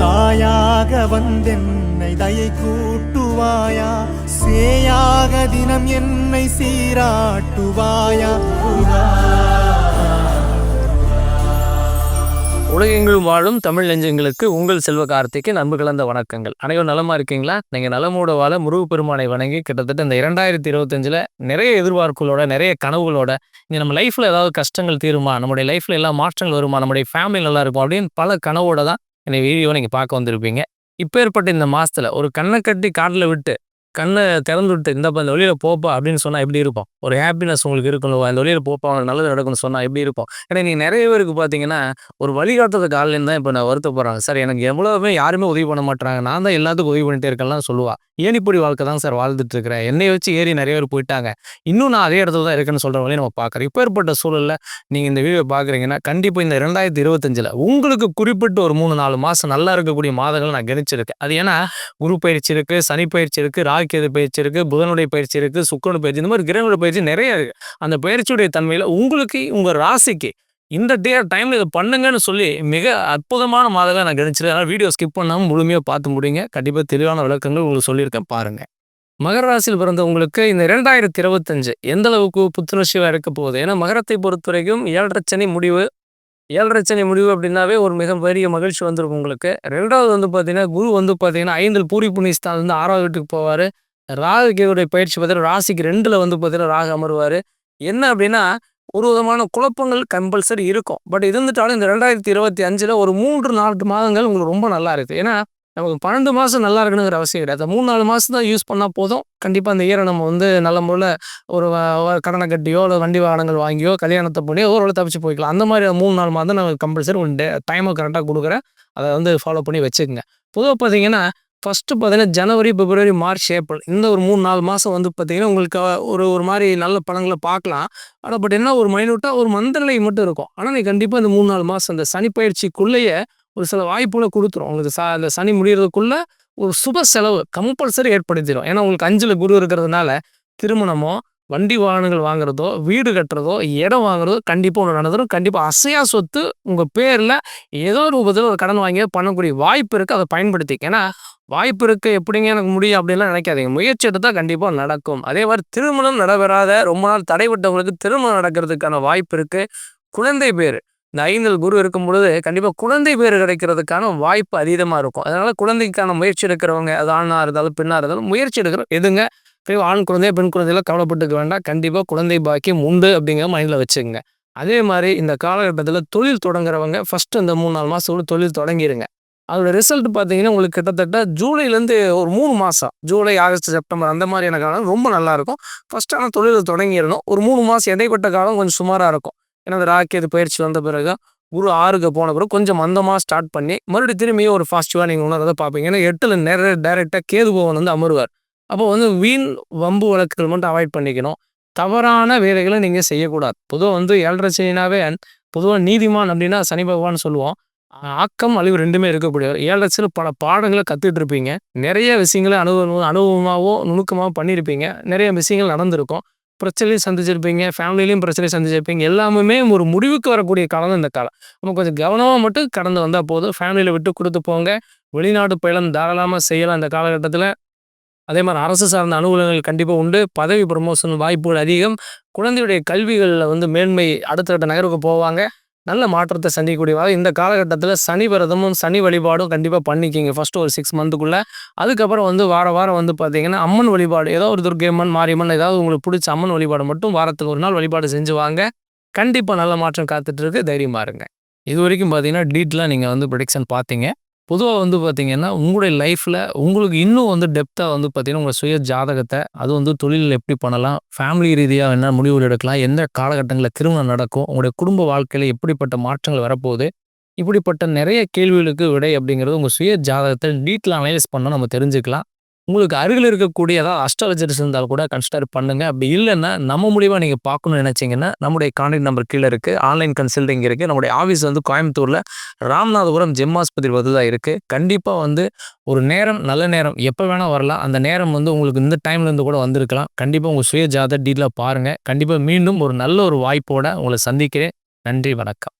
தாயாக வந்தென்னை தயை கூட்டுவாயா? சேயாக தினம் என்னை சீராட்டுவாயா? உலகெங்கிலும் வாழும் தமிழ் நெஞ்சங்களுக்கு உங்கள் செல்வ கார்த்திக்கு நண்பு கலந்த வணக்கங்கள். அனைவரும் நலமா இருக்கீங்களா? நீங்க நலமோட வாழ முருகு பெருமானை வணங்கி கிட்டத்தட்ட இந்த இரண்டாயிரத்தி இருபத்தஞ்சுல நிறைய எதிர்பார்ப்புகளோட நிறைய கனவுகளோட இங்க நம்ம லைஃப்ல ஏதாவது கஷ்டங்கள் தீருமா? நம்முடைய லைஃப்ல எல்லாம் மாற்றங்கள் வருமா? நம்முடைய ஃபேமிலி நல்லா இருக்கும் அப்படின்னு பல கனவோட தான் இந்த வீடியோ நீங்க பார்க்க வந்திருப்பீங்க. இப்பேற்பட்ட இந்த மாசத்துல ஒரு கண்ணை கட்டி காட்டில் விட்டு கண்ணை திறந்து விட்டு இந்த இந்த வழியில் போப்பா அப்படின்னு சொன்னால் எப்படி இருக்கும்? ஒரு ஹாப்பினஸ் உங்களுக்கு இருக்கணும் அந்த வழியில் போப்பா அவங்க நல்லது நடக்கும்னு சொன்னால் எப்படி இருக்கும்? ஏன்னா நீங்கள் நிறைய பேருக்கு பார்த்தீங்கன்னா ஒரு வழிகாட்டுறது ஆள்லேருந்து தான் இப்போ நான் வருத்தப்படுறாங்க. சார் எனக்கு எவ்வளோவுமே யாருமே உதவி பண்ண மாட்டாங்க நான் தான் எல்லாத்துக்கும் உதவி பண்ணிட்டே இருக்கேன்லாம் சொல்லுவா. ஏனிப்படி வாழ்க்கை தான் சார் வாழ்ந்துட்டு இருக்கிறேன் என்னை வச்சு ஏறி நிறைய பேர் போயிட்டாங்க. இன்னும் நான் அதே இடத்துல தான் இருக்கேன்னு சொல்கிற வழியை நம்ம பார்க்குறோம். இப்போ ஏற்பட்ட சூழலில் நீங்கள் இந்த வீடியோ பார்க்குறீங்கன்னா கண்டிப்பாக இந்த ரெண்டாயிரத்தி இருபத்தஞ்சில் உங்களுக்கு குறிப்பிட்ட ஒரு மூணு நாலு மாதம் நல்லா இருக்கக்கூடிய மாதங்கள் நான் கணிச்சிருக்கேன். அது ஏன்னா குரு பயிற்சி இருக்குது சனி பயிற்சி இருக்குது ராகுகேது பயிற்சி இருக்குது புதனுடைய பயிற்சி இருக்குது சுக்கரனுடைய பயிற்சி இந்த மாதிரி கிரகங்களுடைய பயிற்சி நிறைய இருக்குது அந்த பயிற்சியுடைய தன்மையில் உங்களுக்கு உங்கள் ராசிக்கு இந்த டே டைமில் இதை பண்ணுங்கன்னு சொல்லி மிக அற்புதமான மாதங்களை நான் கணிச்சிருக்கேன். அதனால் வீடியோ ஸ்கிப் பண்ணாமல் முழுமையாக பார்த்து முடியுங்க கண்டிப்பாக தெளிவான விளக்கங்கள் உங்களுக்கு சொல்லியிருக்கேன். பாருங்கள் மகர ராசியில் பிறந்தவங்களுக்கு இந்த இரண்டாயிரத்தி இருபத்தஞ்சு எந்த அளவுக்கு புத்துணர்ச்சியாக இருக்க போகுது? ஏன்னா மகரத்தை பொறுத்தவரைக்கும் ஏழரை சனி முடிவு ஏழரை சனி முடிவு அப்படின்னாவே ஒரு மிக பெரிய மகிழ்ச்சி வந்திருக்கும் உங்களுக்கு. ரெண்டாவது வந்து பார்த்தீங்கன்னா குரு வந்து பார்த்தீங்கன்னா ஐந்தில் பூரி புனிஸ்தான் வந்து ஆறாவது வீட்டுக்கு போவார். ராகு பயிற்சி பார்த்தீங்கன்னா ராசிக்கு ரெண்டில் வந்து பார்த்தீங்கன்னா ராகு அமருவார். என்ன அப்படின்னா ஒரு விதமான குழப்பங்கள் கம்பல்சரி இருக்கும். பட் இருந்துட்டாலும் இந்த ரெண்டாயிரத்தி இருபத்தி அஞ்சில் ஒரு மூன்று நாலு மாதங்கள் உங்களுக்கு ரொம்ப நல்லா இருக்குது. ஏன்னா நமக்கு பன்னெண்டு மாதம் நல்லா இருக்கணுங்கிற அவசியம் கிடையாது. மூணு நாலு மாதம் தான் யூஸ் பண்ணால் போதும். கண்டிப்பாக அந்த இயரை நம்ம வந்து நல்ல முறையில் ஒரு கடனை கட்டியோ இல்லை வண்டி வாகனங்கள் வாங்கியோ கல்யாணத்தை பண்ணியோ ஓரளவு தப்பிச்சு போய்க்கலாம். அந்த மாதிரி மூணு நாலு மாதம் நமக்கு கம்பல்சரி ஒன் டே டைமை கரெக்டாக கொடுக்குறேன். அதை வந்து ஃபாலோ பண்ணி வச்சுக்கோங்க. பொதுவாக பார்த்தீங்கன்னா ஃபஸ்ட்டு பார்த்தீங்கன்னா ஜனவரி பிப்ரவரி மார்ச் ஏப்ரல் இந்த ஒரு மூணு நாலு மாதம் வந்து பார்த்தீங்கன்னா உங்களுக்கு ஒரு ஒரு மாதிரி நல்ல படங்களை பார்க்கலாம். ஆனால் பட் என்ன ஒரு மைனூட்டாக ஒரு மந்தநிலை மட்டும் இருக்கும். ஆனால் நீ கண்டிப்பாக இந்த மூணு நாலு மாதம் அந்த சனி பயிற்சிக்குள்ளேயே ஒரு சில வாய்ப்புகளை கொடுத்துரும். உங்களுக்கு ச அந்த சனி முடிகிறதுக்குள்ளே ஒரு சுப செலவு கம்பல்சரி ஏற்படுத்திடும் ஏன்னா உங்களுக்கு அஞ்சில் குரு இருக்கிறதுனால திருமணமோ வண்டி வாகனங்கள் வாங்குறதோ வீடு கட்டுறதோ இடம் வாங்குறதோ கண்டிப்பாக ஒன்று நடந்துடும் கண்டிப்பாக அசையா சொத்து உங்கள் பேரில் ஏதோ ஒரு ரூபத்தில் ஒரு கடன் வாங்கி பண்ணக்கூடிய வாய்ப்பு இருக்குது அதை பயன்படுத்திக்க ஏன்னா வாய்ப்பு இருக்குது எப்படிங்க எனக்கு முடியும் அப்படின்லாம் நினைக்காதீங்க. முயற்சி எடுத்தால் கண்டிப்பாக நடக்கும். அதே மாதிரி திருமணம் நடைபெறாத ரொம்ப நாள் தடைபட்டவங்களுக்கு திருமணம் நடக்கிறதுக்கான வாய்ப்பு இருக்குது குழந்தை பேர். இந்த ஐந்தில் குரு இருக்கும் பொழுது கண்டிப்பாக குழந்தை பேர் கிடைக்கிறதுக்கான வாய்ப்பு அதிகமாக இருக்கும். அதனால் குழந்தைக்கான முயற்சி எடுக்கிறவங்க அது ஆணாக இருந்தாலும் பெண்ணாக இருந்தாலும் முயற்சி எடுக்கிற எதுங்க? கண்டிப்பா ஆண் குழந்தை பெண் குழந்தையெல்லாம் கவலைப்பட்டுக்க வேண்டாம். கண்டிப்பாக குழந்தை பாக்கியம் உண்டு அப்படிங்கிற மைண்டில் வச்சுக்கோங்க. அதே மாதிரி இந்த காலகட்டத்தில் தொழில் தொடங்குறவங்க ஃபஸ்ட்டு இந்த மூணு நாலு மாதத்தோடு தொழில் தொடங்கிடுங்க அதோட ரிசல்ட் பார்த்தீங்கன்னா உங்களுக்கு கிட்டத்தட்ட ஜூலைலேருந்து ஒரு மூணு மாதம் ஜூலை ஆகஸ்ட் செப்டம்பர் அந்த மாதிரியான காலம் ரொம்ப நல்லாயிருக்கும் இருக்கும். ஆனால் தொழில் தொடங்கிடணும். ஒரு மூணு மாதம் இடைப்பட்ட காலம் கொஞ்சம் சுமாராக இருக்கும். ஏன்னா அந்த ராக்கெட் பயிற்சி வந்த பிறகு குரு ஆறுக்கு போன பிறகு கொஞ்சம் மந்தமாக ஸ்டார்ட் பண்ணி மறுபடியும் திரும்பியும் ஒரு ஃபாஸ்டிவாக நீங்கள் உணர்றதை பார்ப்பீங்க. ஏன்னா எட்டில் நிறைய டைரெக்டாக கேது பவன் வந்து அமருவார். அப்போ வந்து வீண் வம்பு வழக்குகள் மட்டும் அவாய்ட் பண்ணிக்கணும். தவறான வேலைகளை நீங்கள் செய்யக்கூடாது. பொதுவாக வந்து ஏழரை சனினாவே பொதுவாக நீதிமான் அப்படின்னா சனி பகவான் சொல்லுவோம். ஆக்கம் அழிவு ரெண்டுமே இருக்கக்கூடியவர். ஏழரசில் பல பாடங்களை கற்றுட்டு இருப்பீங்க. நிறைய விஷயங்களை அனுபவம் அனுபவமாகவோ நுணுக்கமாகவோ பண்ணியிருப்பீங்க. நிறைய விஷயங்கள் நடந்திருக்கும். பிரச்சனையும் சந்திச்சிருப்பீங்க ஃபேமிலிலையும் பிரச்சனை சந்திச்சிருப்பீங்க எல்லாமே ஒரு முடிவுக்கு வரக்கூடிய காலம் இந்த காலம். நம்ம கொஞ்சம் கவனமாக மட்டும் கடந்து வந்தால் போதும். ஃபேமிலியில் விட்டு கொடுத்து போங்க. வெளிநாடு பயணம் தாராளமாக செய்யலாம் இந்த காலகட்டத்தில். அதே மாதிரி அரசு சார்ந்த அனுகூலங்கள் கண்டிப்பாக உண்டு. பதவி ப்ரமோஷன் வாய்ப்புகள் அதிகம். குழந்தையுடைய கல்விகளில் வந்து மேன்மை அடுத்தடுத்த நகருக்கு போவாங்க. நல்ல மாற்றத்தை சந்திக்கக்கூடிய இந்த காலகட்டத்தில் சனி விரதமும் சனி வழிபாடும் கண்டிப்பாக பண்ணிக்கிங்க. ஃபஸ்ட்டு ஒரு சிக்ஸ் மந்த்துக்குள்ளே அதுக்கப்புறம் வந்து வார வாரம் வந்து பார்த்தீங்கன்னா அம்மன் வழிபாடு ஏதோ ஒரு துர்க்கையம்மன் மாரியம்மன் ஏதாவது உங்களுக்கு பிடிச்ச அம்மன் வழிபாடு மட்டும் வாரத்துக்கு ஒரு நாள் வழிபாடு செஞ்சு வாங்க. கண்டிப்பாக நல்ல மாற்றம் காத்துட்ருக்கு தைரியமாக இருங்க. இது வரைக்கும் பார்த்தீங்கன்னா டீட்டெயிலாக நீங்கள் வந்து ப்ரொடிக்ஷன் பார்த்தீங்க பொதுவாக வந்து பார்த்திங்கன்னா உங்களுடைய லைஃப்பில் உங்களுக்கு இன்னும் வந்து டெப்த்தாக வந்து பார்த்தீங்கன்னா உங்கள் சுய ஜாதகத்தை அது வந்து தொழிலில் எப்படி பண்ணலாம் ஃபேமிலி ரீதியாக என்ன முடிவுகள் எடுக்கலாம் எந்த காலகட்டங்களில் திருமணம் நடக்கும் உங்களுடைய குடும்ப வாழ்க்கையில் எப்படிப்பட்ட மாற்றங்கள் வரப்போகுது இப்படிப்பட்ட நிறைய கேள்விகளுக்கு விடை அப்படிங்கிறது உங்கள் சுய ஜாதகத்தை டீட்டெயில் அனலைஸ் பண்ணால் நம்ம தெரிஞ்சுக்கலாம். உங்களுக்கு அருகில் இருக்கக்கூடிய ஏதாவது அஸ்ட்ராலஜர்ஸ் இருந்தால் கூட கன்சிடர் பண்ணுங்க. அப்படி இல்லைன்னா நம்ம மூலியமாக நீங்கள் பார்க்கணும்னு நினச்சிங்கன்னா நம்முடைய கான்டாக்ட் நம்பர் கீழே இருக்குது ஆன்லைன் கன்சல்டிங் இருக்குது நம்முடைய ஆஃபீஸ் வந்து கோயம்புத்தூரில் ராமநாதபுரம் ஜெம் ஆஸ்பத்திரி வந்து தான் இருக்குது கண்டிப்பாக வந்து ஒரு நேரம் நல்ல நேரம் எப்போ வேணால் வரலாம். அந்த நேரம் வந்து உங்களுக்கு இந்த டைம்லேருந்து கூட வந்திருக்கலாம். கண்டிப்பாக உங்கள் சுய ஜாத டீட்டெயிலாக பாருங்கள் கண்டிப்பாக மீண்டும் ஒரு நல்ல ஒரு வாய்ப்போடு உங்களை சந்திக்கிறேன். நன்றி வணக்கம்.